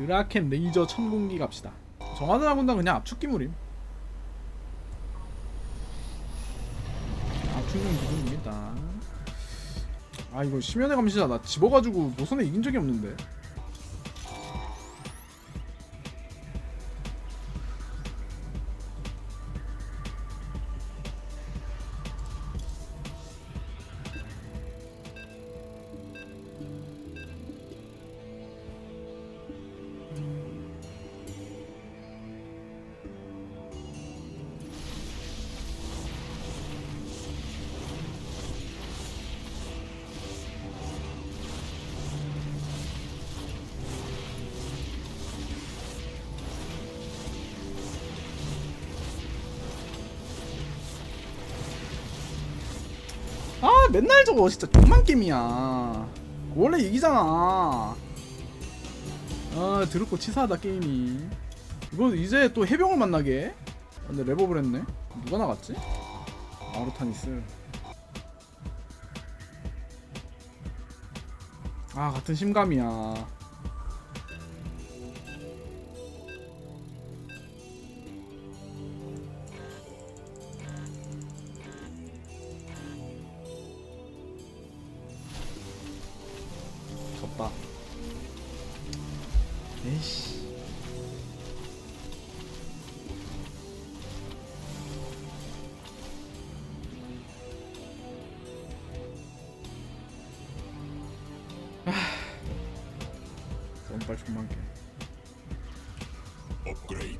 드라켄 레이저 천공기 갑시다. 정하드라 군단 그냥 압축기물임. 압축용 기분입니다. 아 이거 심연의 감시자 나 집어가지고 노선에 이긴 적이 없는데. 맨날 저거 진짜 존만 게임이야. 원래 이기잖아. 아 드럽고 치사하다 게임이. 이거 이제 또 해병을 만나게. 아, 근데 랩업을 했네. 누가 나갔지? 아르타니스 아 같은 심감이야 썸빨 존만 게 업그레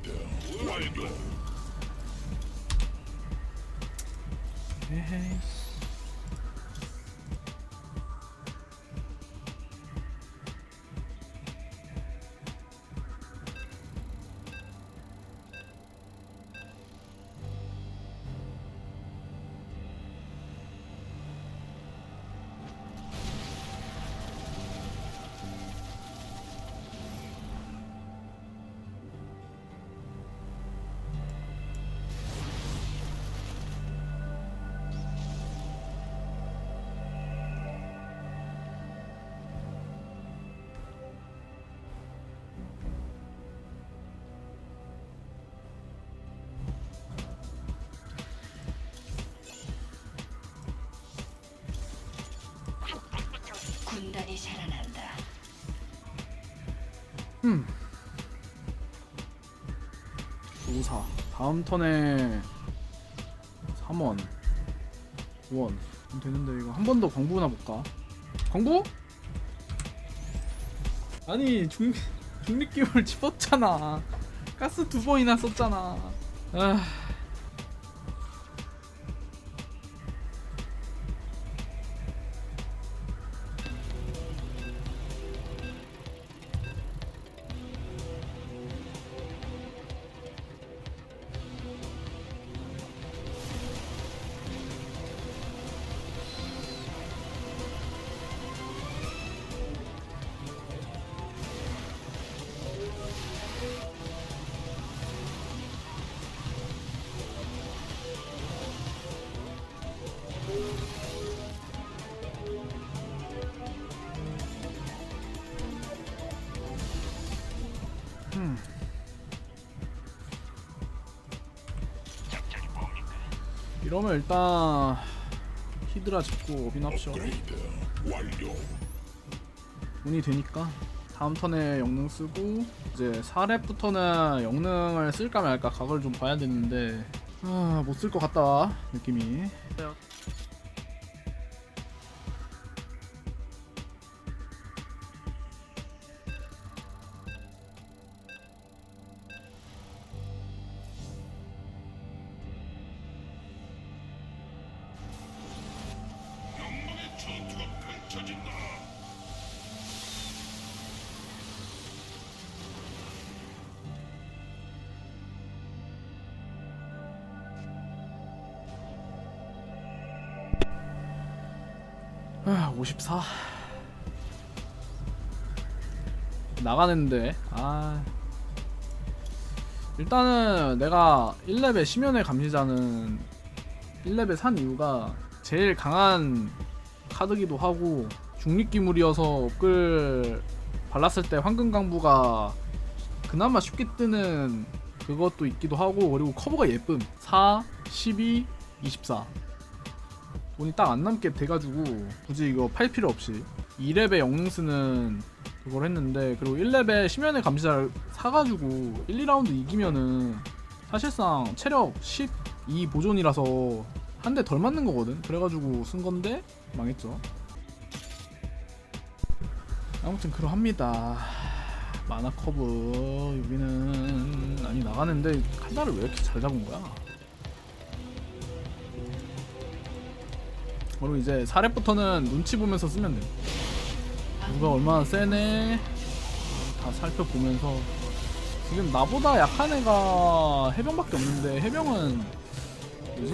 음. 5사 다음 턴에 3원 5원 되는데 이거 한 번 더 광부나 볼까? 광부? 아니 중 중립기물 집었잖아 가스 두 번이나 썼잖아 아 이러면 일단 히드라 합쳐 업그레이드 완료. 운이 되니까 다음 턴에 영능 쓰고 이제 4렙부터는 영능을 쓸까 말까 각을 좀 봐야 되는데 아, 못 쓸 것 같다 느낌이 54. 나가는데 아. 일단은 내가 1렙의 심연의 감시자는 1렙에 산 이유가 제일 강한 카드기도 하고 중립기물이어서 업글 발랐을 때 황금강부가 그나마 쉽게 뜨는 그것도 있기도 하고 그리고 커버가 예쁨. 4, 12, 24 돈이 딱 안 남게 돼가지고 굳이 이거 팔 필요 없이. 2렙의 영능스는 그걸 했는데 그리고 1렙의 심연의 감시자를 사가지고 1, 2라운드 이기면은 사실상 체력 12 보존이라서 한 대 덜 맞는 거거든. 그래가지고 쓴 건데 망했죠. 아무튼 그러합니다. 마나 커브 여기는 아니 나가는데 칼날을 왜 이렇게 잘 잡은 거야 그리고 이제 4렙부터는 눈치 보면서 쓰면 돼 누가 얼마나 세네. 다 살펴보면서. 지금 나보다 약한 애가 해병밖에 없는데 해병은 뭐지?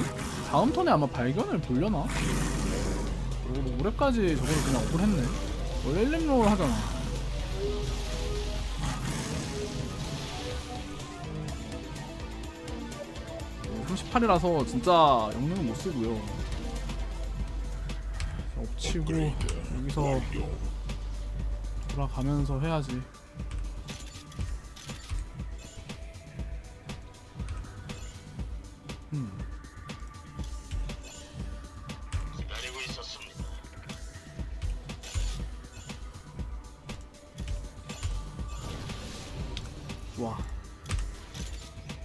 다음 턴에 아마 발견을 보려나? 그리고 올해까지 저걸 그냥 억울했네. 원래 1렙롤 하잖아. 어, 38이라서 진짜 영능은 못 쓰고요 엎치고 여기서. 돌아가면서 해야지. 음. 기다리고 있었습니다. 와.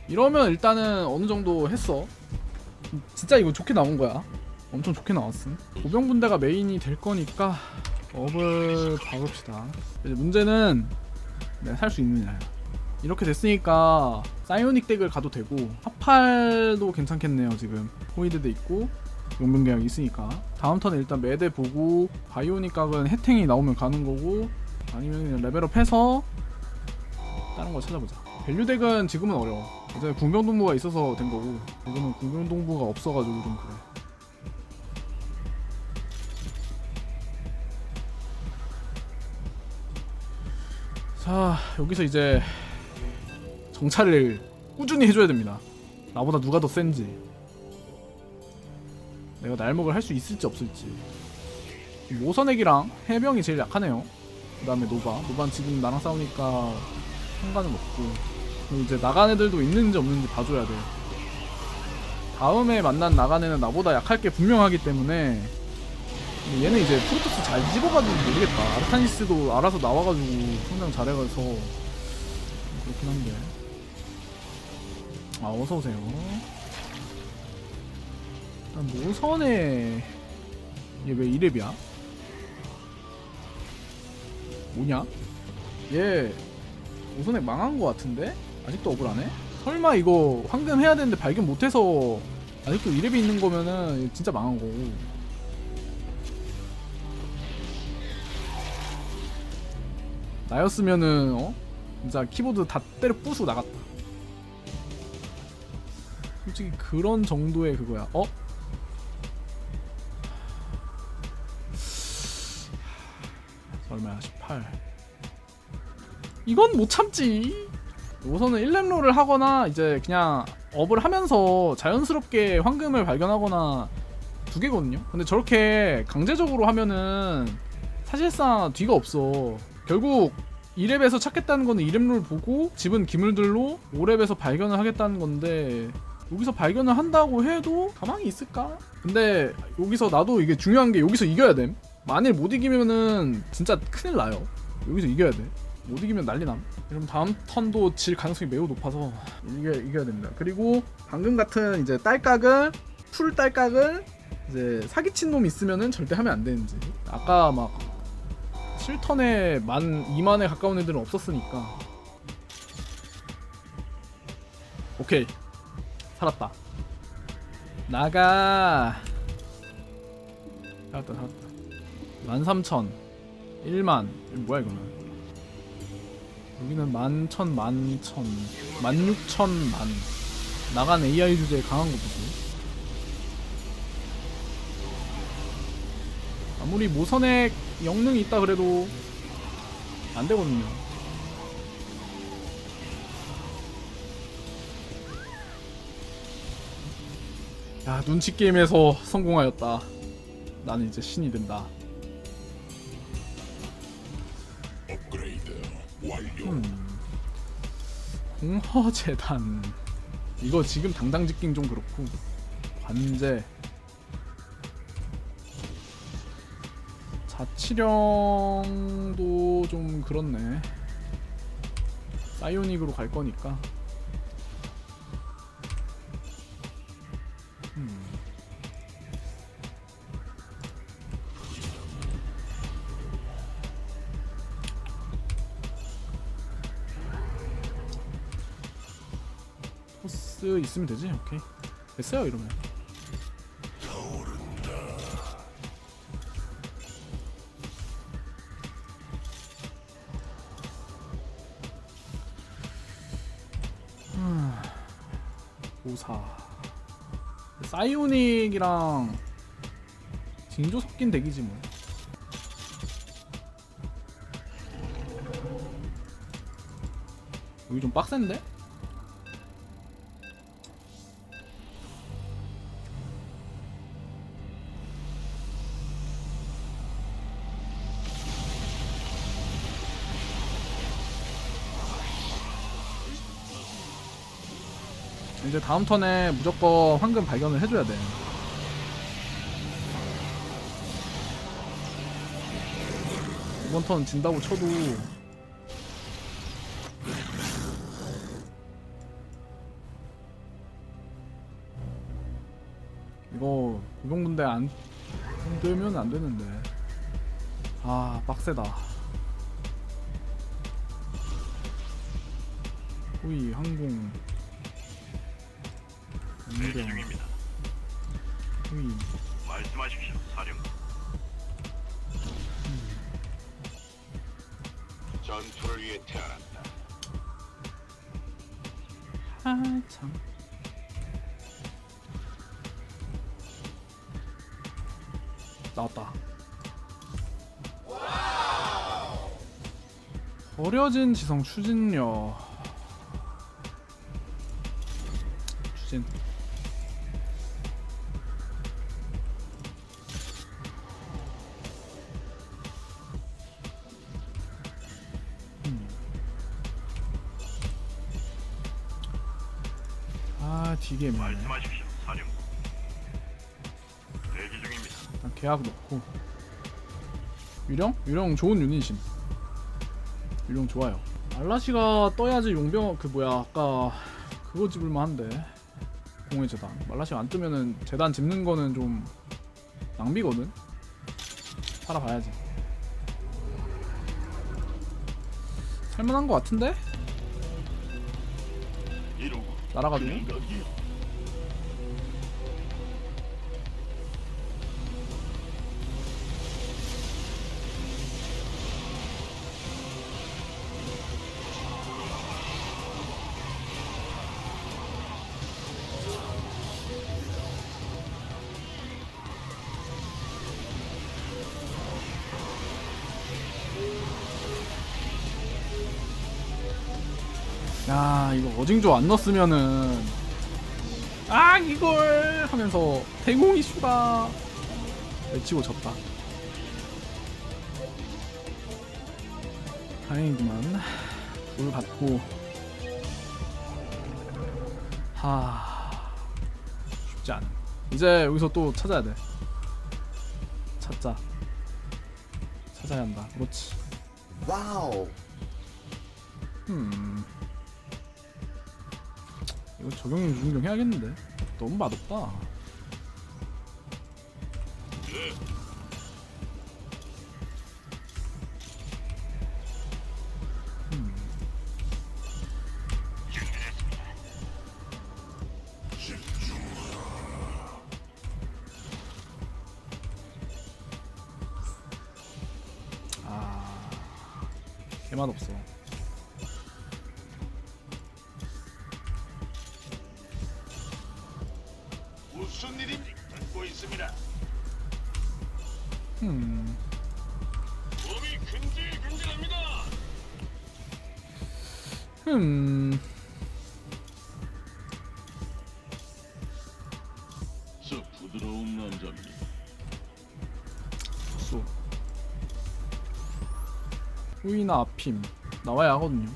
이러면 일단은 어느 정도 했어. 진짜 이거 좋게 나온 거야. 엄청 좋게 나왔음. 보병분대가 메인이 될 거니까 업을 박읍시다. 이제 문제는 내가 살 수 있느냐. 이렇게 됐으니까 사이오닉 덱을 가도 되고 하팔도 괜찮겠네요 지금 호이드도 있고 용병 계약이 있으니까 다음 턴에 일단 매대 보고 바이오닉 각은 혜탱이 나오면 가는 거고 아니면 그냥 레벨업 해서 다른 거 찾아보자. 밸류 덱은 지금은 어려워. 이제 궁병동부가 있어서 된 거고 이거는 궁병동부가 없어가지고 좀 그래. 자 여기서 이제 정찰을 꾸준히 해줘야 됩니다. 나보다 누가 더 센지. 내가 날먹을 할 수 있을지 없을지. 모선액이랑 해병이 제일 약하네요. 그 다음에 노바. 노바는 지금 나랑 싸우니까 상관은 없고 이제 나간 애들도 있는지 없는지 봐줘야 돼. 다음에 만난 나간 애는 나보다 약할 게 분명하기 때문에 얘는 이제 프로토스 잘 집어가지고 모르겠다 아르타니스도 알아서 나와가지고 성장 잘해가서 그렇긴 한데 아 어서 오세요 일단 모선에 얘 왜 이랩이야? 뭐냐? 얘 우선액 망한 거 같은데? 아직도 억울하네? 설마 이거 황금 해야 되는데 발견 못해서 아직도 이랩이 있는 거면은 진짜 망한 거고 나였으면은 어? 진짜 키보드 다 때려 부수고 나갔다. 솔직히 그런 정도의 그거야. 어? 얼마야? 18 이건 못 참지. 우선은 1렙롤을 하거나 이제 그냥 업을 하면서 자연스럽게 황금을 발견하거나 두 개거든요. 근데 저렇게 강제적으로 하면은 사실상 뒤가 없어 결국 2렙에서 찾겠다는 거는 2렙롤 보고 집은 기물들로 5렙에서 발견을 하겠다는 건데 여기서 발견을 한다고 해도 가망이 있을까? 근데 여기서 나도 이게 중요한 게 여기서 이겨야 됨 만일 못 이기면은 진짜 큰일 나요 여기서 이겨야 돼못 이기면 난리 남. 그럼 다음 턴도 질 가능성이 매우 높아서 이겨 이겨야 됩니다. 그리고 방금 같은 이제 딸깍을 풀 딸깍을 이제 사기친 놈 있으면은 절대 하면 안 되는지. 아까 막 7턴에 만 2만에 가까운 애들은 없었으니까. 오케이 살았다. 나가. 살았다 살았다. 13,000 1만 뭐야 이거는 여기는 만천 만천 만육천 만 나간 AI 주제에 강한 거 보지 아무리 모선액 영능이 있다 그래도 안 되거든요. 야 눈치 게임에서 성공하였다. 나는 이제 신이 된다. 음. 공허재단. 이거 지금 당당 짓긴 좀 그렇고. 관제 자치령도 좀 그렇네. 사이오닉으로 갈 거니까. 음. 토스 있으면 되지? 오케이. 됐어요 이러면 54 사이오닉이랑 징조 섞인 덱이지 뭐 여기 좀 빡센데? 이제 다음 턴에 무조건 황금 발견을 해줘야 돼. 이번 턴 진다고 쳐도. 이거 고병분대 안 되면 안 되는데. 아 빡세다. 호위 항공 대기 연병 중입니다. 호위 말씀하십시오, 사령부. 전투를 위해 태어났다. 한참 나왔다 버려진 지성 추진력 되게 애매하네 말씀하십시오, 사령부. 대기 중입니다. 일단 계약 넣고 유령? 유령 좋은 유닛임 유령 좋아요 말라시가 떠야지 용병 그 뭐야 아까 그거 집을만 한데 공의 재단 말라시가 안 뜨면은 재단 집는 거는 좀 낭비거든 살아봐야지 살만한 거 같은데? 날아가지 이거 어징조 안 넣었으면은 아 이걸 하면서 대공 이슈가 외치고 졌다. 다행이구만 물 받고. 하 쉽지 않아. 이제 여기서 또 찾아야 돼. 찾자. 찾아야 한다. 그렇지. 와우. 음. 이거 적용 유중경 해야겠는데 너무 맛없다. 음. 아, 개맛 없어. 후이나 아핌. 나와야 하거든요.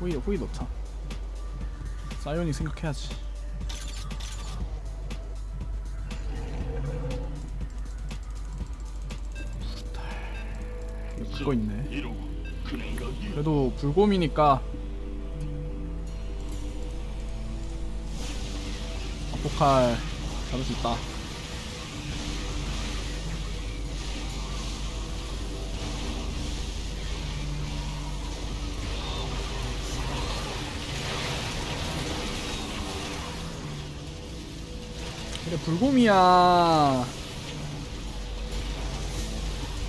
호이 호이 넣자. 사이오닉 생각해야지. 그거 있네. 그 생각이 그래도 불곰이니까. 아포칼 잡을 수 있다 불곰이야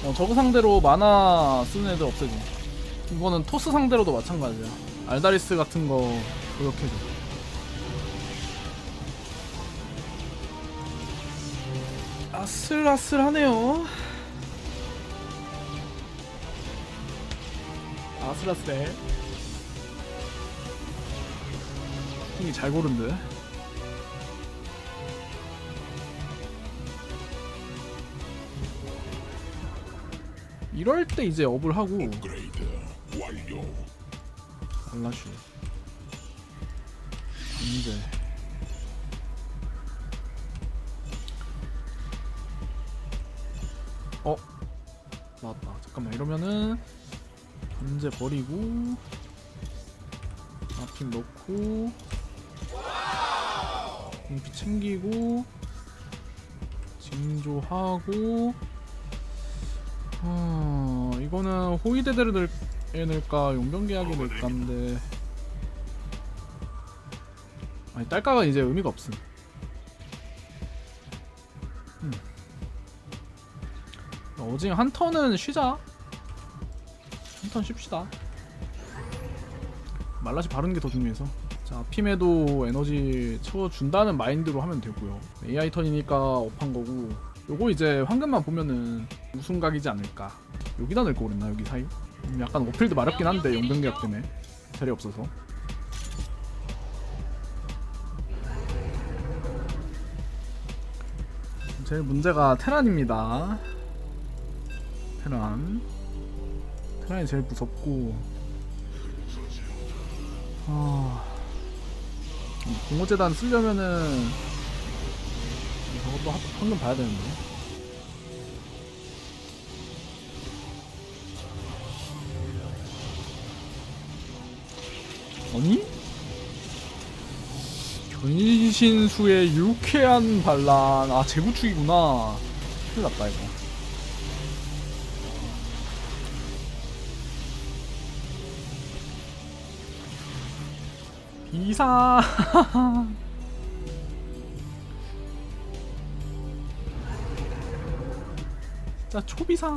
어, 저거 상대로 만화 쓰는 애들 없애줘 이거는 토스 상대로도 마찬가지야. 알다리스 같은 거 노력해줘. 아슬아슬하네요. 아슬아슬해. 이게 잘 고른데. 이럴 때 이제 업을 하고. 알라슈 이제. 어? 나왔다. 잠깐만 이러면은 견제 버리고 아핀 넣고 공피 챙기고 징조하고 어 이거는 호위대대를 넣을 에 넣을까? 용병계약에 넣을까인데. 아니 딸까가 이제 의미가 없음. 음. 어징 한 턴은 쉬자. 한 턴 쉽시다. 말라시 바르는 게 더 중요해서. 자 핌에도 에너지 채워준다는 마인드로 하면 되고요. AI 턴이니까 업한 거고. 요거 이제 황금만 보면은 우승각이지 않을까. 여기다 넣을 거 그랬나 여기 사이? 음, 약간 오필드 마렵긴 한데 용병계약 때문에. 자리 없어서. 제일 문제가 테란입니다. 테란. 테란이 제일 무섭고. 아. 공호재단 쓰려면은 저것도 한- 한번 봐야 되는데 아니? 변신수의 유쾌한 반란. 아 재구축이구나. 큰일 났다 이거. 비사 진짜 초비사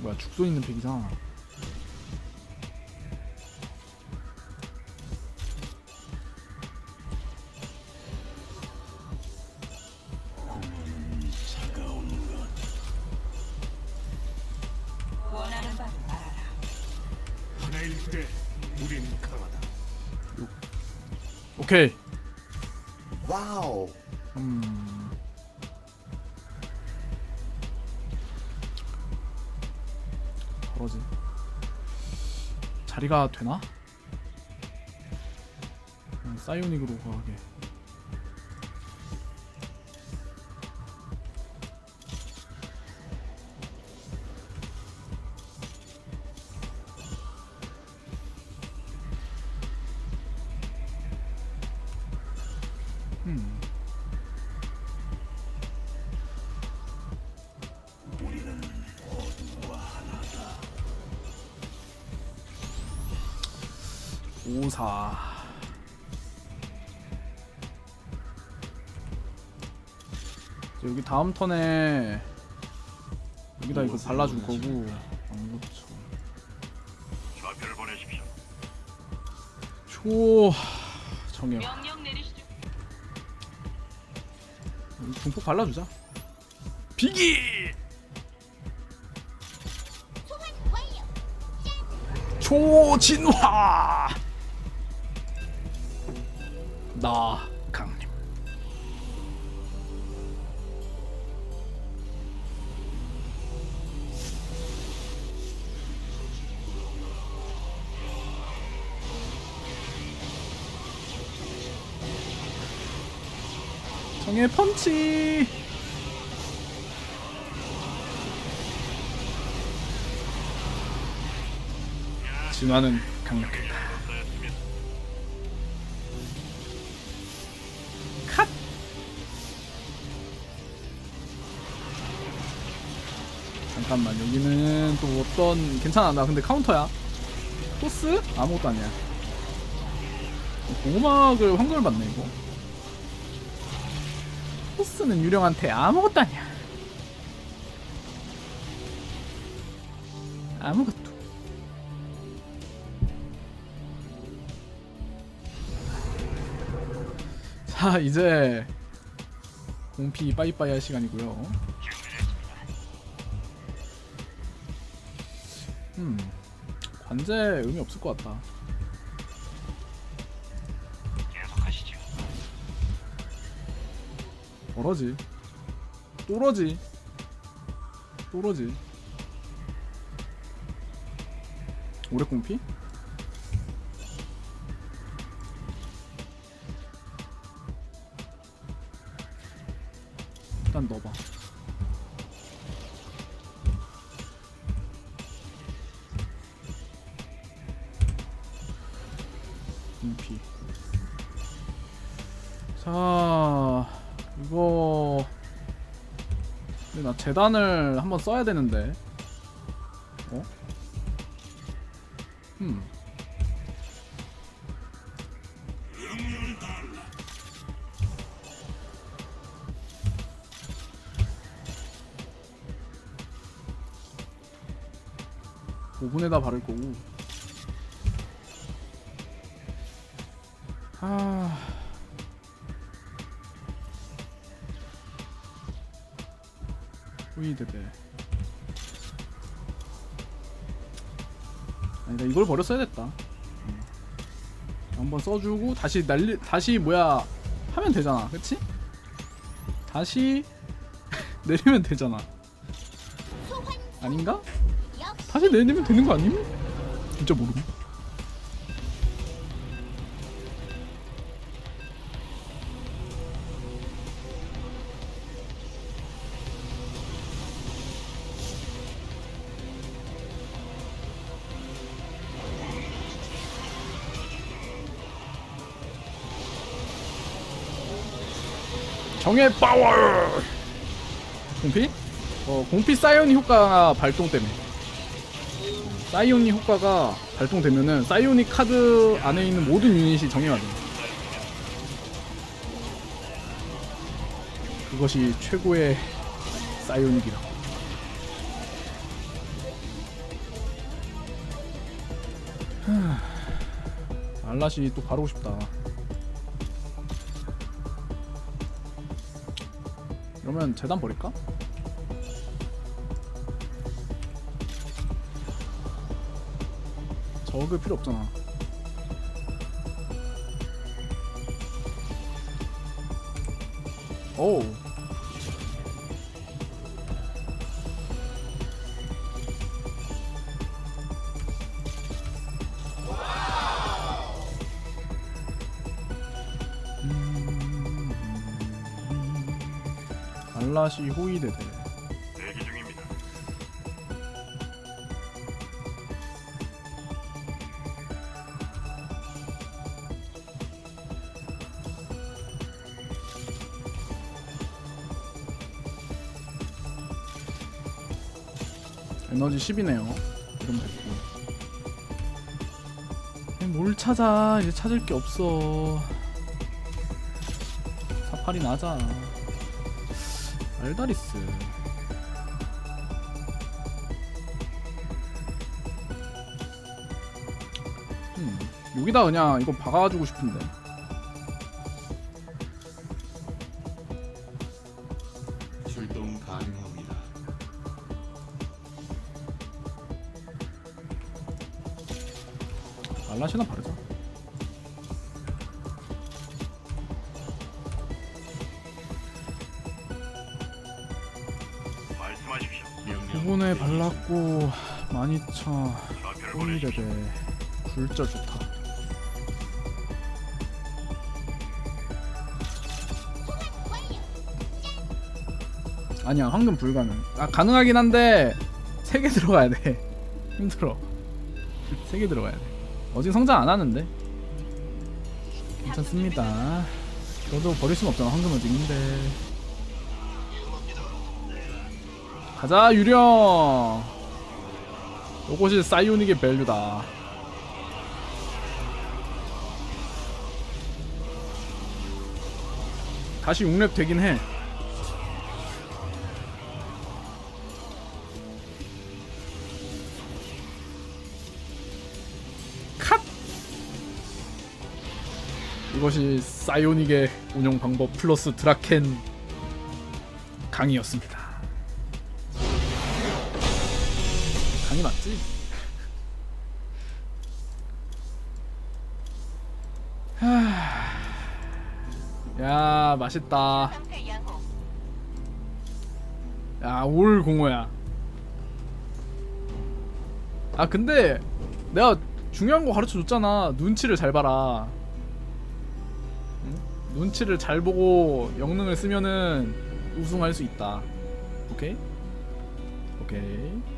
뭐야 죽소 있는 팩이 오케이 와우. 음. 뭐지? 자리가 되나? 그냥 사이오닉으로 가게. 음. 오사 여기 다음 턴에 여기다 이거 발라줄 거고 안 그렇죠 좌표를 보내십시오. 초 정해 중폭 발라주자. 비기! 초진화! 나 강림 정의 펀치. 진화는 강력했다. 컷! 잠깐만 여기는 또 어떤 괜찮아. 나 근데 카운터야. 토스? 아무것도 아니야. 공음악을 황금을 받네 이거 토스는 유령한테 아무것도 아니야. 아무것도. 자 이제 공피 빠이빠이 할 시간이고요. 음 관제 의미 없을 것 같다 벌어지. 또러지. 또러지. 오래 공피? 일단 넣어봐. 공피. 자 이거 근데 나 재단을 한번 써야 되는데. 어? 음 오분에다 바를 거고 후이드베 아니다 이걸 버렸어야 됐다 음. 한번 써주고 다시 날리 다시 뭐야 하면 되잖아 그치? 다시 내리면 되잖아 아닌가? 다시 내리면 되는 거 아님? 진짜 모름 정의 파워. 공피? 어 공피 사이오니 효과가 발동 때문에. 사이오니 효과가 발동되면은 사이오니 카드 안에 있는 모든 유닛이 정의가 돼 그것이 최고의 사이오닉이다. 알라시 또 바르고 싶다 그러면 재단 버릴까? 저그 필요 없잖아. 오. 알라시 호이데데. 대기 중입니다. 에너지 10이네요. 이러면 됐고. 뭘 찾아? 이제 찾을 게 없어. 사파리 나자. 알다리스. 음, 여기다 그냥 이거 박아주고 싶은데. 9분에 발랐고 12,000 좌표를 보내십시오. 호이데데 굴절 좋다. 아니야 황금 불가능. 아 가능하긴 한데 세개 들어가야 돼. 힘들어. 세개 들어가야 돼. 어직 성장 안 하는데? 괜찮습니다. 저도 버릴 순 없잖아 황금 어직인데 가자 유령 요것이 사이오닉의 밸류다 다시 6렙 되긴 해 컷! 이것이 사이오닉의 운영 방법 플러스 드라켄 강의였습니다. 강의 맞지? 하... 야 맛있다. 야올 공호야. 아 근데 내가 중요한 거 가르쳐 줬잖아. 눈치를 잘 봐라. 응? 눈치를 잘 보고 영능을 쓰면은 우승할 수 있다. 오케이? 오케이.